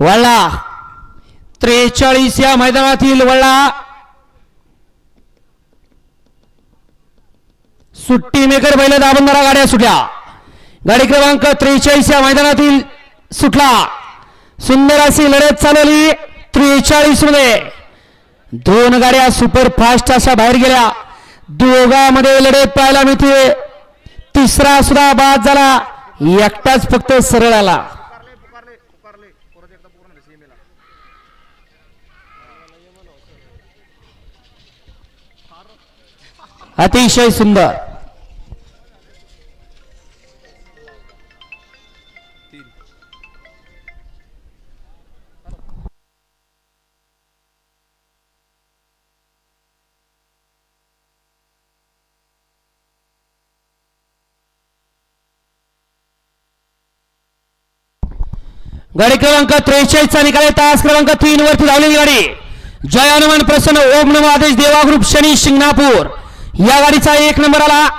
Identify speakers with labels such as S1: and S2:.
S1: वळला त्रेचाळीस या मैदानातील वळला सुट्टी मेकर बैल दाबंदारा गाड्या सुटल्या. गाडी क्रमांक त्रेचाळीस या मैदानातील सुटला. सुंदर अशी लढत चालवली त्रेचाळीसमध्ये. दोन गाड्या सुपर फास्ट अशा बाहेर गेल्या. दोघांमध्ये लढत पाहायला मिळते. तिसरा सुद्धा बाद झाला. एकटाच फक्त सरळ आला.
S2: पुकारले परत एकदा पूर्ण सीमेला
S1: अतिशय सुंदर. गाडी क्रमांक त्रेचाळीस चा निकाल तास क्रमांक तीन वरती धावलेली गाडी. जय हनुमान प्रसन्न ओम नम आदेश देवा ग्रुप शनी शिंगणापूर. या गाडीचा एक नंबर आला.